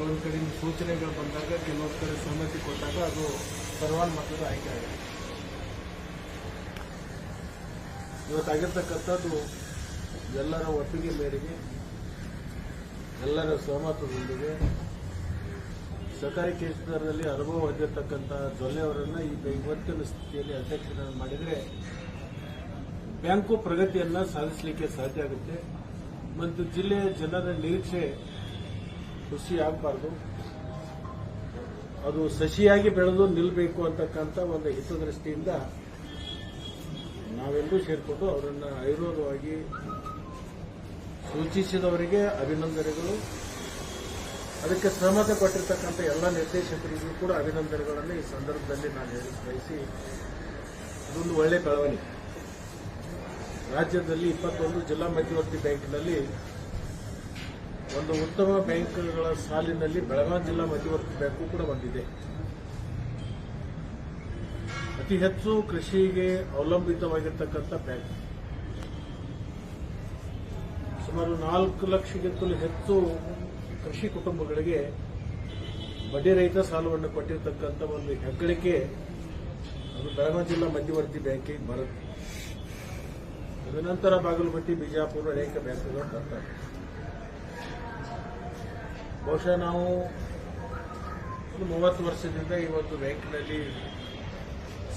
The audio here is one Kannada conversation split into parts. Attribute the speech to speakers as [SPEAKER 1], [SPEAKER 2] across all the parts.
[SPEAKER 1] ಕೆಲವೊಂದು ಕಡೆ ಸೂಚನೆಗಳು ಬಂದಾಗ ಕೆಲವೊಂದು ಕಡೆ ಸಮ್ಮತಿ ಕೊಟ್ಟಾಗ ಅದು ಸರ್ವಾನುಮತದ ಆಯ್ಕೆ ಆಗಿದೆ ಇವತ್ತಾಗಿರ್ತಕ್ಕಂಥದ್ದು ಎಲ್ಲರ ಒಪ್ಪಿಗೆ ಮೇರೆಗೆ, ಎಲ್ಲರ ಸಹಮತದೊಂದಿಗೆ ಸರ್ಕಾರಿ ಕೇಂದ್ರದಲ್ಲಿ ಅನುಭವ ಹೊಂದಿರತಕ್ಕಂಥ ದೊಲೆ ಅವರನ್ನ ಈಗ ಇವತ್ತಿನ ಸ್ಥಿತಿಯಲ್ಲಿ ಅಧ್ಯಕ್ಷರನ್ನು ಮಾಡಿದರೆ ಬ್ಯಾಂಕು ಪ್ರಗತಿಯನ್ನ ಸಾಧಿಸಲಿಕ್ಕೆ ಸಾಧ್ಯ ಆಗುತ್ತೆ. ಮತ್ತು ಜಿಲ್ಲೆಯ ಜನರ ನಿರೀಕ್ಷೆ ಖುಷಿ ಆಗಬಾರ್ದು ಅದು ಸಸಿಯಾಗಿ ಬೆಳೆದು ನಿಲ್ಲಬೇಕು ಅಂತಕ್ಕಂಥ ಒಂದು ಹಿತದೃಷ್ಟಿಯಿಂದ ನಾವೆಲ್ಲರೂ ಸೇರಿಕೊಂಡು ಅವರನ್ನು ಆಯುರ್ವೇದವಾಗಿ ಸೂಚಿಸಿದವರಿಗೆ ಅಭಿನಂದನೆಗಳು. ಅದಕ್ಕೆ ಸಹಮತ ಕೊಟ್ಟಿರ್ತಕ್ಕಂಥ ಎಲ್ಲ ನಿರ್ದೇಶಕರಿಗೂ ಕೂಡ ಅಭಿನಂದನೆಗಳನ್ನು ಈ ಸಂದರ್ಭದಲ್ಲಿ ನಾನು ಹೇಳಿ ಬಯಸಿ ಇದೊಂದು ಒಳ್ಳೆ ಬೆಳವಣಿಗೆ. ರಾಜ್ಯದಲ್ಲಿ ಇಪ್ಪತ್ತೊಂದು ಜಿಲ್ಲಾ ಮಧ್ಯವರ್ತಿ ಬ್ಯಾಂಕಿನಲ್ಲಿ ಒಂದು ಉತ್ತಮ ಬ್ಯಾಂಕ್ಗಳ ಸಾಲಿನಲ್ಲಿ ಬೆಳಗಾವಿ ಜಿಲ್ಲಾ ಮಧ್ಯವರ್ತಿ ಬ್ಯಾಂಕು ಕೂಡ ಬಂದಿದೆ. ಅತಿ ಹೆಚ್ಚು ಕೃಷಿಗೆ ಅವಲಂಬಿತವಾಗಿರ್ತಕ್ಕಂಥ ಬ್ಯಾಂಕ್. ಸುಮಾರು ನಾಲ್ಕು ಲಕ್ಷಕ್ಕಿಂತಲೂ ಹೆಚ್ಚು ಕೃಷಿ ಕುಟುಂಬಗಳಿಗೆ ಬಡ್ಡಿ ರಹಿತ ಸಾಲವನ್ನು ಕೊಟ್ಟಿರತಕ್ಕಂಥ ಒಂದು ಹೆಗ್ಗಳಿಕೆ ಅದು ಬೆಳಗಾವಿ ಜಿಲ್ಲಾ ಮಧ್ಯವರ್ತಿ ಬ್ಯಾಂಕಿಗೆ ಬರುತ್ತೆ. ತದನಂತರ ಬಾಗಲಕೋಟೆ, ಬಿಜಾಪುರ ಅನೇಕ ಬ್ಯಾಂಕುಗಳು ಬರ್ತಾರೆ ಬಹುಶಃ ನಾವು ಒಂದು ಮೂವತ್ತು ವರ್ಷದಿಂದ ಈ ಒಂದು ಬ್ಯಾಂಕಿನಲ್ಲಿ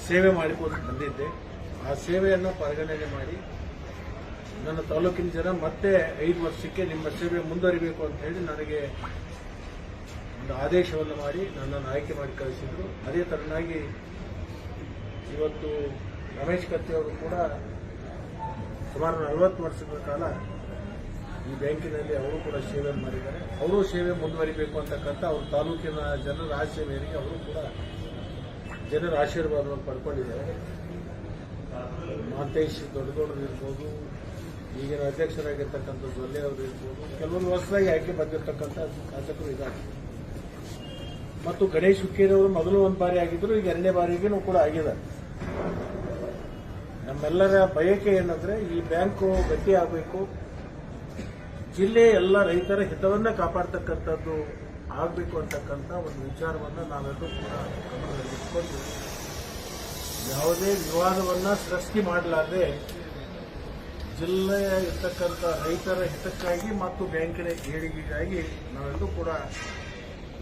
[SPEAKER 1] ಸೇವೆ ಮಾಡಿಕೊಂಡು ಬಂದಿದ್ದೆ. ಆ ಸೇವೆಯನ್ನು ಪರಿಗಣನೆ ಮಾಡಿ ನನ್ನ ತಾಲೂಕಿನ ಜನ ಮತ್ತೆ ಐದು ವರ್ಷಕ್ಕೆ ನಿಮ್ಮ ಸೇವೆ ಮುಂದುವರಿಬೇಕು ಅಂತ ಹೇಳಿ ನನಗೆ ಒಂದು ಆದೇಶವನ್ನು ಮಾಡಿ ನನ್ನನ್ನು ಆಯ್ಕೆ ಮಾಡಿ ಕಳಿಸಿದರು. ಅದೇ ತರನಾಗಿ ಇವತ್ತು ರಮೇಶ್ ಕತ್ತಿ ಅವರು ಕೂಡ ಸುಮಾರು ನಲವತ್ತು ವರ್ಷಗಳ ಕಾಲ ಈ ಬ್ಯಾಂಕಿನಲ್ಲಿ ಅವರು ಕೂಡ ಸೇವೆ ಮಾಡಿದ್ದಾರೆ. ಅವರು ಸೇವೆ ಮುಂದುವರಿಬೇಕು ಅಂತಕ್ಕಂಥ ಅವ್ರ ತಾಲೂಕಿನ ಜನರ ಆಸೆ ಮೇರೆಗೆ ಅವರು ಕೂಡ ಜನರ ಆಶೀರ್ವಾದವನ್ನು ಪಡ್ಕೊಂಡಿದ್ದಾರೆ. ಮಾತೇಶ್ ಇರ್ಬೋದು, ಈಗಿನ ಅಧ್ಯಕ್ಷರಾಗಿರ್ತಕ್ಕಂಥ ಜೊಲ್ಲೆ ಅವರು ಇರ್ಬೋದು, ಕೆಲವೊಂದು ವರ್ಷದಾಗಿ ಆಯ್ಕೆ ಬಂದಿರತಕ್ಕಂಥ ಶಾಸಕರು ಇದ್ದಾರೆ. ಮತ್ತು ಗಣೇಶ್ ಹುಕ್ಕೇರಿ ಅವರು ಮೊದಲು ಒಂದು ಬಾರಿ ಆಗಿದ್ರು, ಈಗ ಎರಡನೇ ಬಾರಿಗೂ ಕೂಡ ಆಗಿದ್ದಾರೆ. ನಮ್ಮೆಲ್ಲರ ಬಯಕೆ ಏನಂದ್ರೆ ಈ ಬ್ಯಾಂಕು ಗಟ್ಟಿ ಆಗಬೇಕು ಜಿಲ್ಲೆ ಎಲ್ಲ ರೈತರ ಹಿತವನ್ನ ಕಾಪಾಡ್ತಕ್ಕಂಥದ್ದು ಆಗಬೇಕು ಅಂತಕ್ಕಂಥ ಒಂದು ವಿಚಾರವನ್ನ ನಾವೆಲ್ಲರೂ ಕೂಡ ಗಮನದಲ್ಲಿಟ್ಕೊಂಡು ಯಾವುದೇ ವಿವಾದವನ್ನ ಸೃಷ್ಟಿ ಮಾಡಲಾರದೆ ಜಿಲ್ಲೆಯ ಇರ್ತಕ್ಕಂಥ ರೈತರ ಹಿತಕ್ಕಾಗಿ ಮತ್ತು ಬ್ಯಾಂಕಿನ ಏಳಿಗೆಗಾಗಿ ನಾವೆಲ್ಲರೂ ಕೂಡ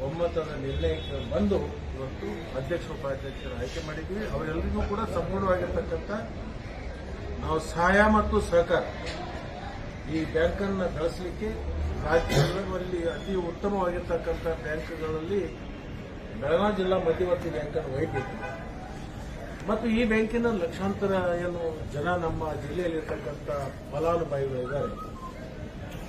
[SPEAKER 1] ಒಮ್ಮತದ ನಿರ್ಣಯಕ್ಕೆ ಬಂದು ಇವತ್ತು ಅಧ್ಯಕ್ಷ ಉಪಾಧ್ಯಕ್ಷರ ಆಯ್ಕೆ ಮಾಡಿದ್ವಿ ಅವರೆಲ್ಲರಿಗೂ ಕೂಡ ಸಂಪೂರ್ಣವಾಗಿರ್ತಕ್ಕಂಥ ನಾವು ಸಹಾಯ ಮತ್ತು ಸಹಕಾರ ಈ ಬ್ಯಾಂಕನ್ನು ಬೆಳೆಸಲಿಕ್ಕೆ ರಾಜ್ಯದಲ್ಲಿ ಅತಿ ಉತ್ತಮವಾಗಿರ್ತಕ್ಕಂಥ ಬ್ಯಾಂಕ್ಗಳಲ್ಲಿ ಬೆಳಗಾವಿ ಜಿಲ್ಲಾ ಮಧ್ಯವರ್ತಿ ಬ್ಯಾಂಕನ್ನು ಒಯ್ಯಬೇಕು ಮತ್ತು ಈ ಬ್ಯಾಂಕಿನ ಲಕ್ಷಾಂತರ ಏನು ಜನ ನಮ್ಮ ಜಿಲ್ಲೆಯಲ್ಲಿರ್ತಕ್ಕಂಥ ಫಲಾನುಭವಿಗಳಿದ್ದಾರೆ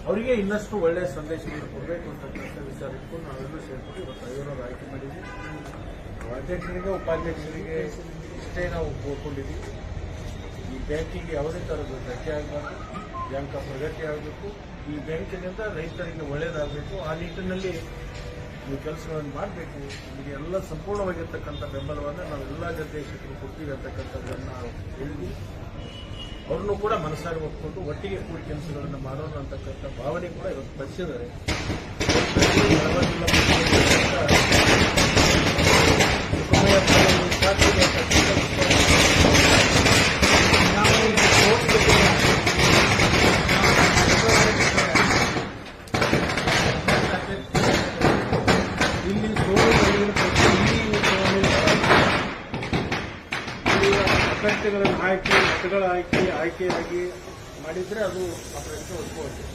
[SPEAKER 1] ಅವರಿಗೆ ಇನ್ನಷ್ಟು ಒಳ್ಳೆಯ ಸಂದೇಶವನ್ನು ಕೊಡಬೇಕು ಅಂತಕ್ಕಂಥ ವಿಚಾರಕ್ಕೂ ನಾವೆಲ್ಲರೂ ಸೇರ್ಕೊಂಡು ಇವತ್ತು ಐವರವರು ಆಯ್ಕೆ ಮಾಡಿದ್ವಿ. ಅಧ್ಯಕ್ಷರಿಗೆ, ಉಪಾಧ್ಯಕ್ಷರಿಗೆ ಇಷ್ಟೇ ನಾವು ಕೋರ್ಕೊಂಡಿದ್ವಿ ಈ ಬ್ಯಾಂಕಿಗೆ ಯಾವುದೇ ಥರದ ಧಕ್ಕೆ ಆಗಬಾರ್ದು. ಬ್ಯಾಂಕ್ ಪ್ರಗತಿ ಆಗಬೇಕು. ಈ ಬ್ಯಾಂಕಿನಿಂದ ರೈತರಿಗೆ ಒಳ್ಳೆಯದಾಗಬೇಕು ಆ ನಿಟ್ಟಿನಲ್ಲಿ ನೀವು ಕೆಲಸಗಳನ್ನು ಮಾಡಬೇಕು. ನಿಮಗೆ ಎಲ್ಲ ಸಂಪೂರ್ಣವಾಗಿರ್ತಕ್ಕಂಥ ಬೆಂಬಲವನ್ನು ನಾವು ಎಲ್ಲ ನಿರ್ದೇಶಕರು ಕೊಡ್ತೀವಿ ಅಂತಕ್ಕಂಥದ್ದನ್ನು ಹೇಳಿದ್ವಿ. ಅವ್ರನ್ನೂ ಕೂಡ ಮನಸ್ಸಾಗಿ ಒಪ್ಪಿಕೊಂಡು ಒಟ್ಟಿಗೆ ಕೂಡಿ ಕೆಲಸಗಳನ್ನು ಮಾಡೋಣ ಅಂತಕ್ಕಂಥ ಭಾವನೆ ಕೂಡ ಇವತ್ತು ತರಿಸಿದ್ದಾರೆ ಅಭ್ಯರ್ಥಿಗಳನ್ನು ಹಾಕಿ ಮತಗಳ ಹಾಕಿ ಆಯ್ಕೆಯಾಗಿ ಮಾಡಿದ್ರೆ ಅದು ಆ ಒಪ್ಪುವಂತೆ ಒಪ್ಪಿಕೊಳ್ಳುತ್ತೆ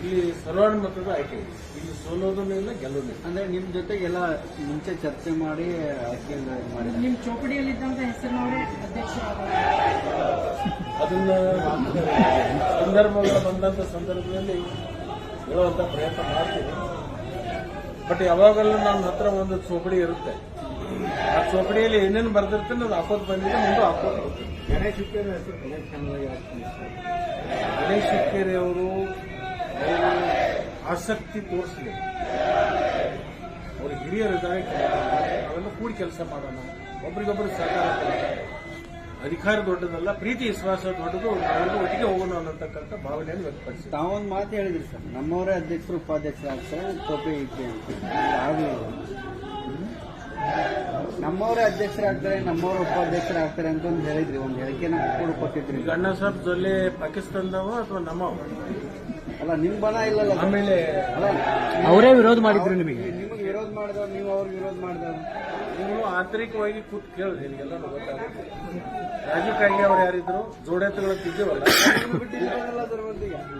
[SPEAKER 1] ಇಲ್ಲಿ ಸರ್ವಾನುಮತದ ಆಯ್ಕೆ ಇದೆ. ಇಲ್ಲಿ ಸೋಲೋದನ್ನು ಇಲ್ಲ ಗೆಲ್ಲೋದು ಇಲ್ಲ.
[SPEAKER 2] ಅಂದ್ರೆ ನಿಮ್ ಜೊತೆಗೆಲ್ಲ ಮುಂಚೆ ಚರ್ಚೆ ಮಾಡಿ ಆಯ್ಕೆ ಮಾಡಿ
[SPEAKER 3] ನಿಮ್ ಚೌಕಡಿಯಲ್ಲಿದ್ದಂತ ಹೆಸರಿನವರೇ
[SPEAKER 1] ಅದನ್ನ ಸಂದರ್ಭಗಳು ಬಂದಂತ ಸಂದರ್ಭದಲ್ಲಿ ಹೇಳುವಂತ ಪ್ರಯತ್ನ ಮಾಡ್ತೀನಿ. ಬಟ್ ಯಾವಾಗಲೂ ನನ್ನ ಹತ್ರ ಒಂದು ಚೌಪಡಿ ಇರುತ್ತೆ. ಆ ಚೌಪಡಿಯಲ್ಲಿ ಏನೇನು ಬರ್ದಿರ್ತೇನೆ ಅದು ಹಾಕೋದು ಬಂದಿದೆ ಮುಂದೆ ಹಾಕೋದು.
[SPEAKER 2] ಗಣೇಶ್ ಹುಕ್ಕೇರಿ ಹೆಸರು ಗಣೇಶ್
[SPEAKER 1] ಶಿಕ್ಕೇರಿ ಅವರು ಆಸಕ್ತಿ ತೋರಿಸಲಿ. ಅವರು ಹಿರಿಯರಿದ್ದಾರೆ ಅವೆಲ್ಲ ಕೂಡಿ ಕೆಲಸ ಮಾಡೋಣ. ಒಬ್ರಿಗೊಬ್ಬರು ಸಹಕಾರ ಅಧಿಕಾರ ದೊಡ್ಡದಲ್ಲ ಪ್ರೀತಿ ವಿಶ್ವಾಸ ದೊಡ್ಡದು ನಾವೆಲ್ಲರೂ ಒಟ್ಟಿಗೆ ಹೋಗೋಣ ಅನ್ನತಕ್ಕಂಥ ಭಾವನೆಯನ್ನು ವ್ಯಕ್ತಪಡಿಸಿ
[SPEAKER 2] ತಾವೊಂದು ಮಾತು ಹೇಳಿದ್ರಿ ಸರ್ ನಮ್ಮವರೇ ಅಧ್ಯಕ್ಷರು ಉಪಾಧ್ಯಕ್ಷರಾಗ್ತಾರೆ ಟೋಪಿ ಐತಿ ಅಂತ. ಆಗಲಿ ನಮ್ಮವರೇ ಅಧ್ಯಕ್ಷರಾಗ್ತಾರೆ ನಮ್ಮವರ ಉಪಾಧ್ಯಕ್ಷರಾಗ್ತಾರೆ ಅಂತ ಒಂದು ಹೇಳಿದ್ರಿ ಒಂದು ಹೇಳಿಕೆನ ಕೂಡ ಕೊಟ್ಟಿದ್ರಿ.
[SPEAKER 1] ಗಣ್ಣ ಅಣ್ಣ ಸಾಹೇಬ್ ಜೊಲ್ಲೆ ಪಾಕಿಸ್ತಾನದವ ಅಥವಾ ನಮ್ಮವ
[SPEAKER 2] ಅಲ್ಲ ನಿಮ್ ಬಲ ಇಲ್ಲಲ್ಲ.
[SPEAKER 1] ಆಮೇಲೆ
[SPEAKER 2] ಅಲ್ಲ
[SPEAKER 4] ಅವರೇ ವಿರೋಧ ಮಾಡಿದ್ರು ನಿಮಗೆ?
[SPEAKER 2] ನಿಮಗೆ ವಿರೋಧ ಮಾಡಿದವ್ರು ನೀವು ಅವ್ರಿಗೆ ವಿರೋಧ ಮಾಡಿದವ್ರು.
[SPEAKER 1] ನೀವು ಆಂತರಿಕವಾಗಿ ಕೂತ್ ಕೇಳಿದೆ ನಿಮಗೆಲ್ಲ ಗೊತ್ತಾಗುತ್ತೆ. ರಾಜೀವ್ ಕಾಂಗೆ ಅವ್ರು ಯಾರಿದ್ರು
[SPEAKER 2] ಜೋಡೆತ್ತುಗಳು ತಿದ್ದೇವಲ್ಲ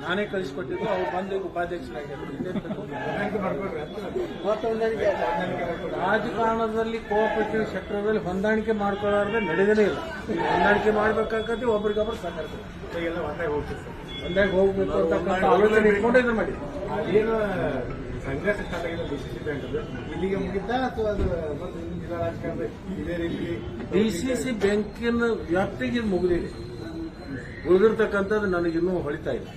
[SPEAKER 1] ನಾನೇ ಕಳಿಸ್ಕೊಟ್ಟಿದ್ದು ಅವ್ರು ಬಂದು
[SPEAKER 2] ಉಪಾಧ್ಯಕ್ಷರಾಗಿ
[SPEAKER 1] ರಾಜಕಾರಣದಲ್ಲಿ ಕೋಆಪರೇಟಿವ್ ಸೆಕ್ಟರ್ದಲ್ಲಿ ಹೊಂದಾಣಿಕೆ ಮಾಡ್ಕೊಳ್ಳಾರ್ದೆ ನಡೆದೇ ಇಲ್ಲ. ಹೊಂದಾಣಿಕೆ ಮಾಡ್ಬೇಕಾಗತ್ತೆ ಒಬ್ರಿಗೊಬ್ರು ಸಹಕರಿಸ್ಬೇಕು. ಒಂದಾಗ ಹೋಗ್ಬೇಕು ಅಂತ ಆಲೋಚನೆ ಇಟ್ಕೊಂಡು ಮಾಡಿ
[SPEAKER 5] ಏನು ಸಂಘರ್ಷ ಸ್ಟಾರ್ಟ್ ಸಿ ಬ್ಯಾಂಕ್ ಇಲ್ಲಿಗೆ ಮುಗಿತಾ ಅಥವಾ ಅದು ಮತ್ತೆ ಇನ್ನು ಜಿಲ್ಲಾ ರಾಜಕಾರಣ ಇದೇ ರೀತಿ
[SPEAKER 1] ಡಿಸಿಸಿ ಬ್ಯಾಂಕಿನ ವ್ಯಾಪ್ತಿಗೆ ಇದು ಮುಗಿದಿದೆ. ಉಳಿದಿರ್ತಕ್ಕಂಥದ್ದು ನನಗಿನ್ನೂ ಹೊಳಿತಾ ಇಲ್ಲ.